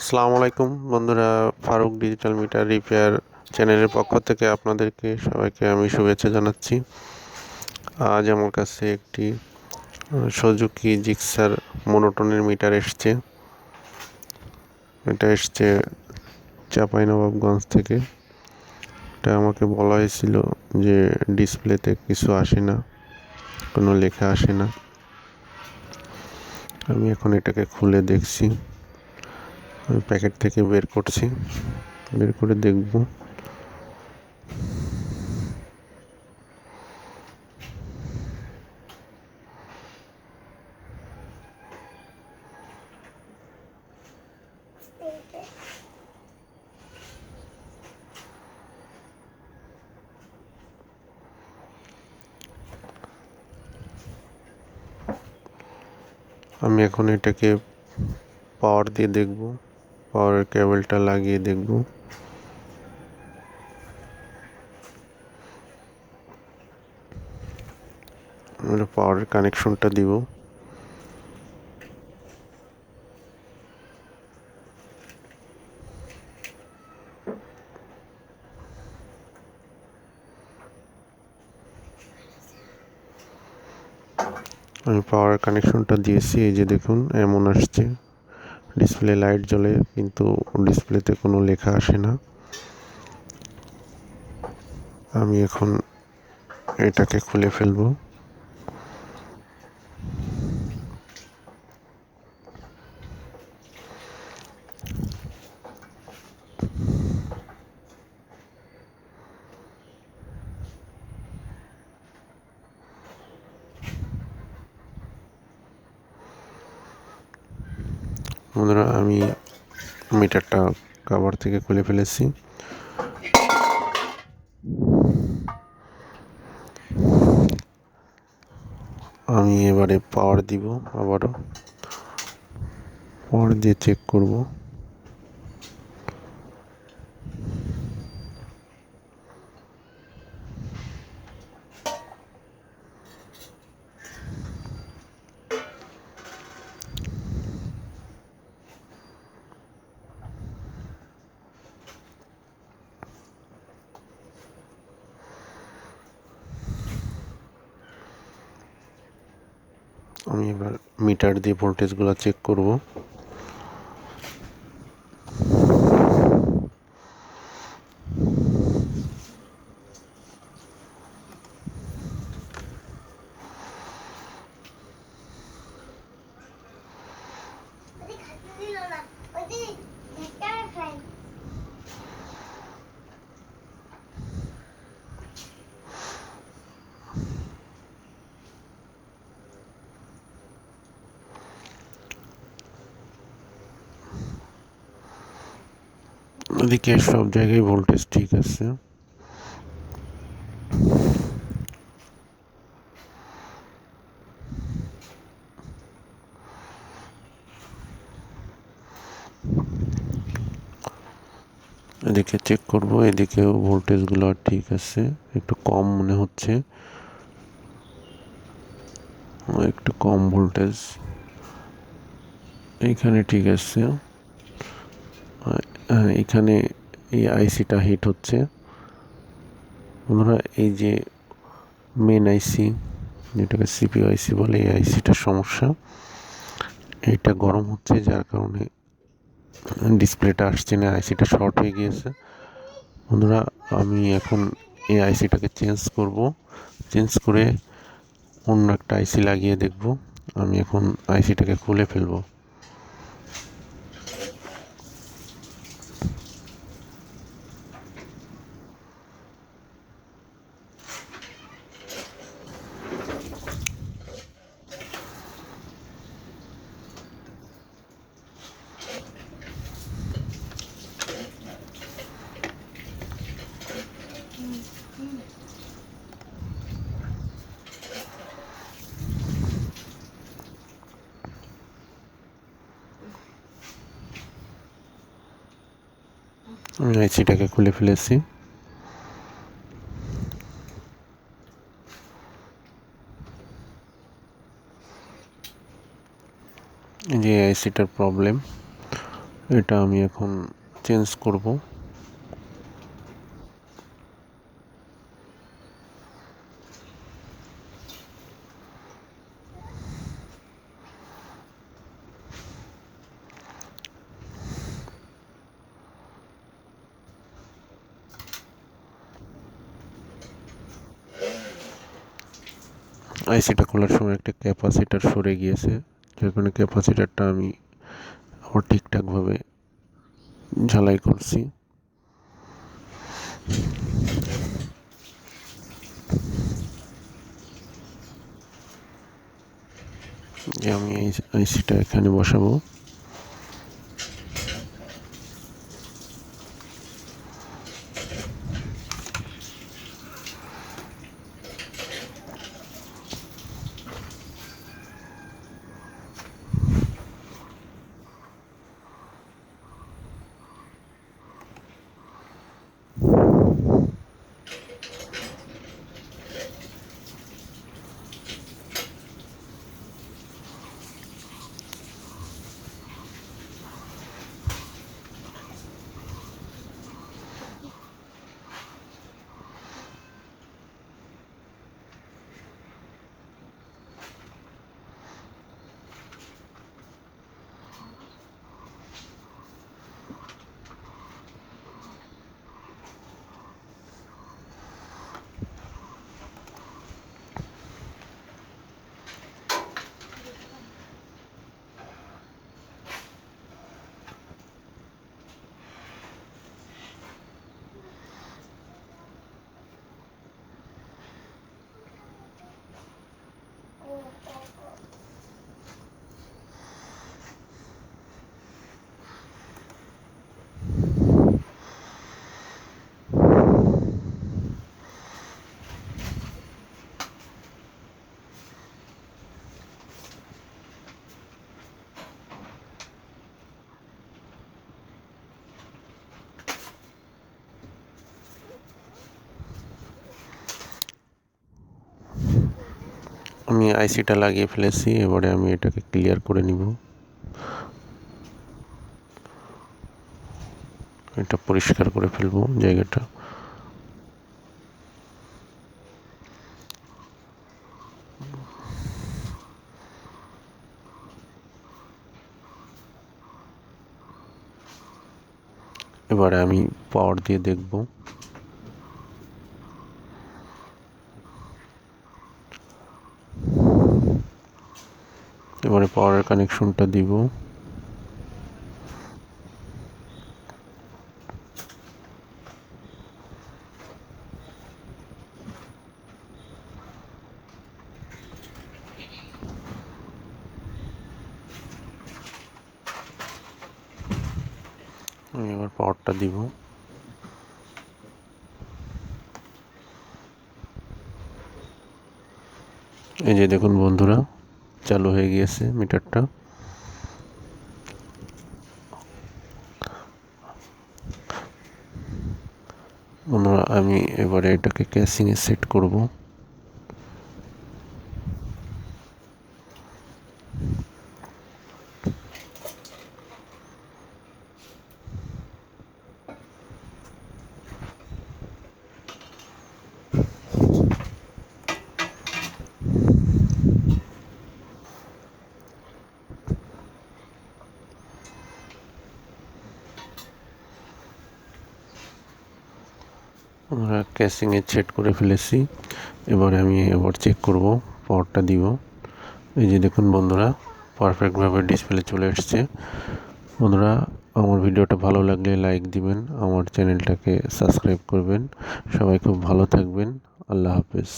আসসালামু আলাইকুম বন্ধুরা, ফারুক ডিজিটাল মিটার রিপেয়ার চ্যানেলের পক্ষ থেকে আপনাদেরকে সবাইকে আমি শুভেচ্ছা জানাচ্ছি। আজ আমার কাছে একটি সুজুকি জিক্সার মনোটনের মিটার এসছে। এটা এসছে চাঁপাইনবাবগঞ্জ থেকে। এটা আমাকে বলা হয়েছিল যে ডিসপ্লেতে কিছু আসে না, কোনো লেখা আসে না। আমি এখন এটাকে খুলে দেখছি। আমি প্যাকেট থেকে বের করছি। বের করে দেখব। আমি এখন এটাকে পাওয়ার দিয়ে দেখব। পাওয়ারের কেবলটা লাগিয়ে দেখব। আমরা পাওয়ারের কানেকশনটা দিব। আমি পাওয়ার কানেকশনটা দিয়েছি, এই যে দেখুন, এমন আসছে। ডিসপ্লে লাইট জ্বলে কিন্তু ডিসপ্লেতে কোনো লেখা আসে না। আমি এখন এটাকে খুলে ফেলব। বন্ধুরা, আমি মিটারটা কাভার থেকে খুলে ফেলেছি। আমি এবারে পাওয়ার দিব আবারও। পাওয়ার দিয়ে চেক করব। আমি এবার মিটার দিয়ে ভোল্টেজগুলো চেক করব। এদিকে সব জায়গায় ভোল্টেজ ঠিক আছে। এদিকে চেক করব, এদিকেও ভোল্টেজগুলো ঠিক আছে, একটু কম মনে হচ্ছে। একটু কম ভোল্টেজ এইখানে ঠিক আছে। এখানে এই আইসিটা হিট হচ্ছে। বন্ধুরা, এই যে মেন আইসি যেটাকে সিপিউ আইসি বলে, এই আইসিটার সমস্যা। এটা গরম হচ্ছে, যার কারণে ডিসপ্লেটা আসছে না আইসিটা শর্ট হয়ে গিয়েছে। বন্ধুরা, আমি এখন এই আইসিটাকে চেঞ্জ করব। চেঞ্জ করে অন্য একটা আইসি লাগিয়ে দেখব। আমি এখন আইসিটাকে খুলে ফেলব। আইসিটাকে খুলে ফেলেছি। যে এসিটার প্রবলেম এটা আমি এখন চেঞ্জ করব। আইসিটা খোলার সময় একটা ক্যাপাসিটার সরে গিয়েছে, যার কারণে ক্যাপাসিটারটা আমি আবার ঠিকঠাকভাবে ঝালাই করছি। আমি আইসিটা এখানে বসাবো। আমি আইসিটা লাগিয়ে ফেলেছি, এবারে আমি এটাকে ক্লিয়ার করে নিব। এটা পরিষ্কার করে ফেলব জায়গাটা। এবারে আমি পাওয়ার দিয়ে দেখব। এবারে পাওয়ারের কানেকশনটা দিব। আমি এবার পাওয়ারটা দিব। এই যে দেখুন বন্ধুরা চালু হয়ে গিয়েছে মিটারটা। বন্ধুরা আমি এবারে এটাকে ক্যাসিংয়ে সেট করব আমরা ক্যাসিংয়ে সেট করে ফেলেছি। এবারে আমি এবার চেক করব পাওয়ারটা দিব। এই যে দেখুন বন্ধুরা পারফেক্টভাবে ডিসপ্লে চলে এসছে। বন্ধুরা, আমার ভিডিওটা ভালো লাগলে লাইক দিবেন, আমার চ্যানেলটাকে সাবস্ক্রাইব করবেন। সবাই খুব ভালো থাকবেন। আল্লাহ হাফেজ।